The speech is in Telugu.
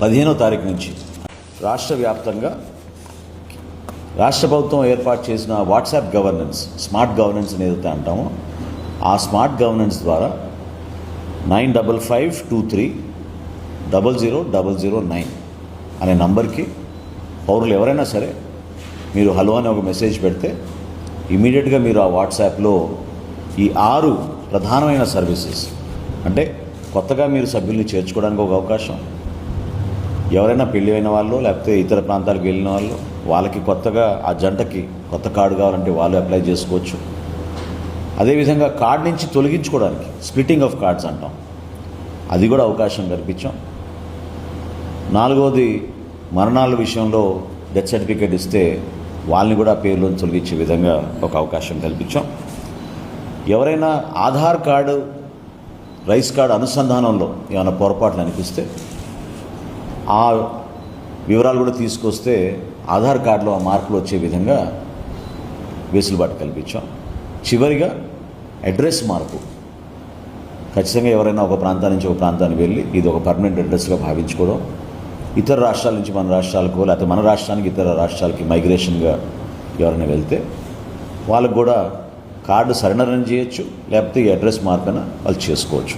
పదిహేనో తారీఖు నుంచి రాష్ట్ర వ్యాప్తంగా రాష్ట్ర ప్రభుత్వం ఏర్పాటు చేసిన వాట్సాప్ గవర్నెన్స్ స్మార్ట్ గవర్నెన్స్ అని ఏదైతే అంటామో ఆ స్మార్ట్ గవర్నెన్స్ ద్వారా nine double five two three double zero double zero nine అనే నంబర్కి పౌరులు ఎవరైనా సరే మీరు హలో అని ఒక మెసేజ్ పెడితే ఇమీడియట్గా మీరు ఆ వాట్సాప్లో ఈ ఆరు ప్రధానమైన సర్వీసెస్ అంటే కొత్తగా మీరు సభ్యుల్ని చేర్చుకోవడానికి ఒక అవకాశం ఎవరైనా పెళ్ళి అయిన వాళ్ళు లేకపోతే ఇతర ప్రాంతాలకు వెళ్ళిన వాళ్ళు వాళ్ళకి కొత్తగా ఆ జంటకి కొత్త కార్డు కావాలంటే వాళ్ళు అప్లై చేసుకోవచ్చు. అదేవిధంగా కార్డ్ నుంచి తొలగించుకోవడానికి స్ప్లిట్టింగ్ ఆఫ్ కార్డ్స్ అంటాం. అది కూడా అవకాశం కల్పించాం. నాలుగవది మరణాల విషయంలో డెత్ సర్టిఫికేట్ ఇస్తే వాళ్ళని కూడా పేర్లోని తొలగించే విధంగా ఒక అవకాశం కల్పించాం. ఎవరైనా ఆధార్ కార్డు రైస్ కార్డు అనుసంధానంలో ఏమైనా పొరపాట్లు అనిపిస్తే ఆ వివరాలు కూడా తీసుకొస్తే ఆధార్ కార్డులో ఆ మార్కులు వచ్చే విధంగా వెసులుబాటు కల్పించాం. చివరిగా అడ్రస్ మార్పు. ఖచ్చితంగా ఎవరైనా ఒక ప్రాంతం నుంచి ఒక ప్రాంతానికి వెళ్ళి ఇది ఒక పర్మనెంట్ అడ్రస్గా భావించుకోవడం. ఇతర రాష్ట్రాల నుంచి మన రాష్ట్రాలకు లేకపోతే మన రాష్ట్రానికి ఇతర రాష్ట్రాలకి మైగ్రేషన్గా ఎవరైనా వెళ్తే వాళ్ళకు కూడా కార్డు సరెండర్ చేయొచ్చు లేకపోతే ఈ అడ్రస్ మార్పున వాళ్ళు చేసుకోవచ్చు.